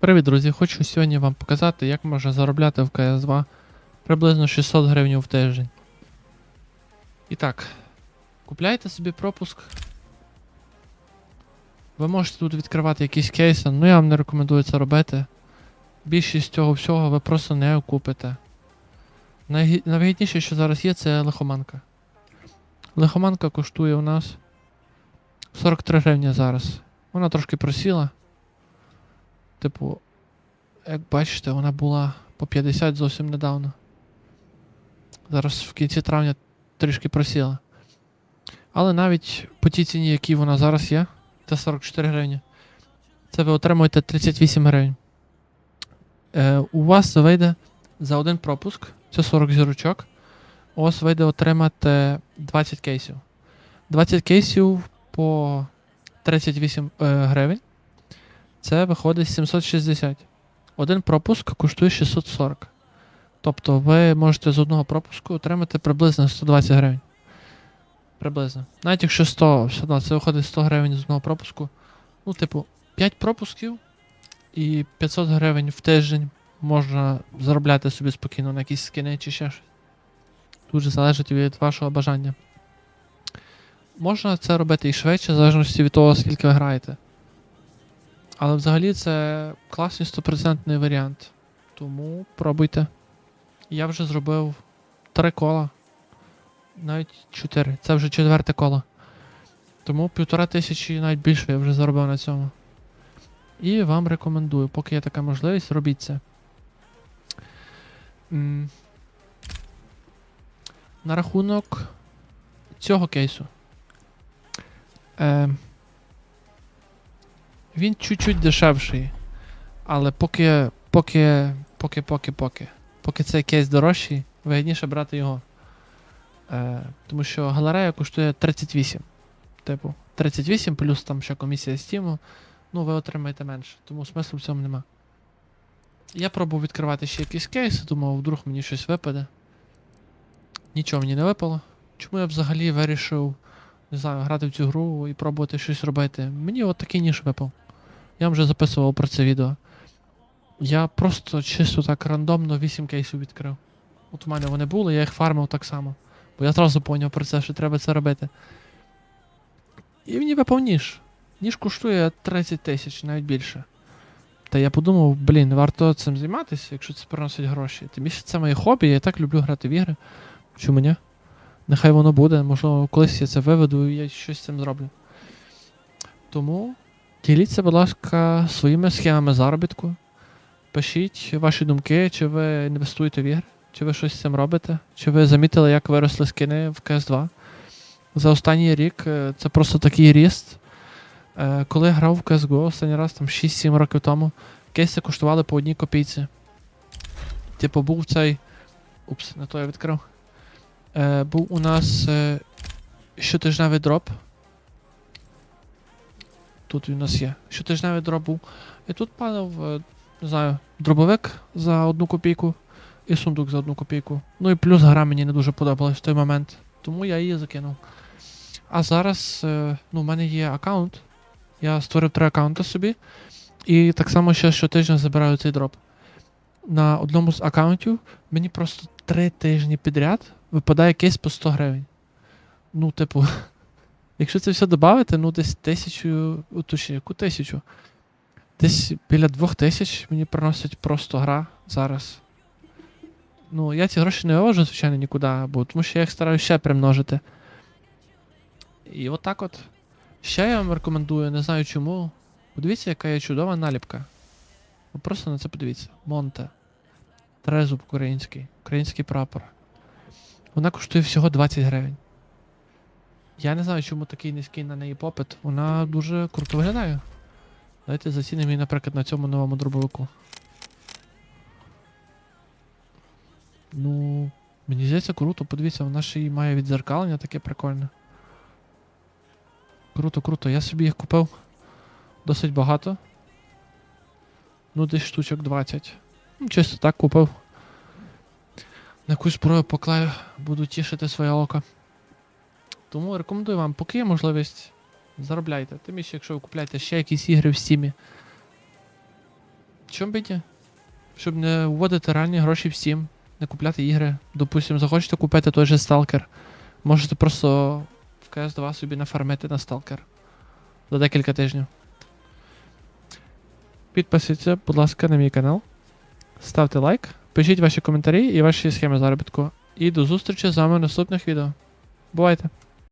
Привіт, друзі! Хочу сьогодні вам показати, як можна заробляти в CS2 приблизно 600 гривень в тиждень. І так, купляйте собі пропуск. Ви можете тут відкривати якісь кейси, ну я вам не рекомендую це робити. Більшість цього всього ви просто не купите. Найгі- Найвигідніше, що зараз є, це лихоманка. Лихоманка коштує у нас 43 гривні зараз. Вона трошки просіла. Типу, як бачите, вона була по 50 зовсім недавно. Зараз в кінці травня трішки просіла. Але навіть по тій ціні, якій вона зараз є, це 44 гривні. Це ви отримуєте 38 гривень. Е, у вас вийде за один пропуск, це 40 зірочок. У вас вийде отримати 20 кейсів. 20 кейсів по 38 е, гривень. Це виходить 760. Один пропуск коштує 640. Тобто ви можете з одного пропуску отримати приблизно 120 гривень. Приблизно. Навіть якщо 100, все одно це виходить 100 гривень з одного пропуску. Ну, типу, 5 пропусків і 500 гривень в тиждень можна заробляти собі спокійно на якісь скини чи ще щось. Дуже залежить від вашого бажання. Можна це робити і швидше, в залежності від того, скільки ви граєте. Але взагалі це класний стопроцентний варіант. Тому пробуйте. Я вже зробив три кола. Навіть чотири. Це вже четверте коло. Тому півтора тисячі навіть більше я вже заробив на цьому. І вам рекомендую, поки є така можливість, робіть це. На рахунок цього кейсу. Е, він чуть-чуть дешевший. Але поки, поки, поки, поки, поки. Поки цей кейс дорожчий, вигідніше брати його. Е, тому що галерея коштує 38. Типу, 38 плюс там ще комісія Steam. Ну, ви отримаєте менше. Тому смислу в цьому нема. Я пробував відкривати ще якісь кейси, думав, вдруг мені щось випаде. Нічого мені не випало. Чому я взагалі вирішив, не знаю, грати в цю гру і пробувати щось робити? Мені от такий ніж випав. Я вже записував про це відео. Я просто чисто так рандомно 8 кейсів відкрив. От у мене вони були, я їх фармив так само. Бо я одразу зрозумів про це, що треба це робити. І мені випав ніж. Ніж коштує 30 тисяч, навіть більше. Та я подумав, блін, варто цим займатися, якщо це приносить гроші. Тим більше це моє хобі, я так люблю грати в ігри. Чому ні? Нехай воно буде, можливо, колись я це виведу і я щось з цим зроблю. Тому діліться, будь ласка, своїми схемами заробітку. Пишіть ваші думки, чи ви інвестуєте в ігри, чи ви щось з цим робите, чи ви замітили, як виросли скини в CS2. За останній рік е, це просто такий ріст. Е, Коли я грав в CSGO останній раз, там 6-7 років тому, кейси коштували по одній копійці. Типу, був цей. Упс, не то я відкрив. Е, був у нас щотижневий дроп. Тут він у нас є. Щотижневий дроп був. І тут падав, е, не знаю, дробовик за одну копійку і сундук за одну копійку. Ну і плюс гра мені не дуже подобалась в той момент. Тому я її закинув. А зараз, е, ну, в мене є аккаунт. Я створив три аккаунти собі. І так само ще щотижня забираю цей дроп. На одному з аккаунтів мені просто три тижні підряд випадає кейс по 100 гривень. Ну, типу, якщо це все додати, ну десь тисячу, точніше, яку тисячу? Десь біля двох тисяч мені приносить просто гра зараз. Ну, я ці гроші не вивожу, звичайно, нікуди, бо тому що я їх стараюся ще примножити. І отак от. Ще я вам рекомендую, не знаю чому. Подивіться, яка є чудова наліпка. Ви просто на це подивіться. Монте. Трезуб український. Український прапор. Вона коштує всього 20 гривень. Я не знаю, чому такий низький на неї попит. Вона дуже круто виглядає. Давайте зацінимо її, наприклад, на цьому новому дробовику. Ну, мені здається, круто, подивіться, вона ще й має відзеркалення таке прикольне. Круто, круто. Я собі їх купив досить багато. Ну, десь штучок 20. Ну, чисто так купив. На якусь зброю поклаю, буду тішити своє око. Тому рекомендую вам, поки є можливість, заробляйте. Тим більше, якщо ви купляєте ще якісь ігри в стімі. чому б? Щоб не вводити реальні гроші в Steam, не купляти ігри. Допустим, захочете купити той же Stalker. Можете просто в CS 2 собі нафармити на Stalker. За декілька тижнів. Підписуйтесь, будь ласка, на мій канал. Ставте лайк, пишіть ваші коментарі і ваші схеми заробітку. І до зустрічі з вами в наступних відео. Бувайте!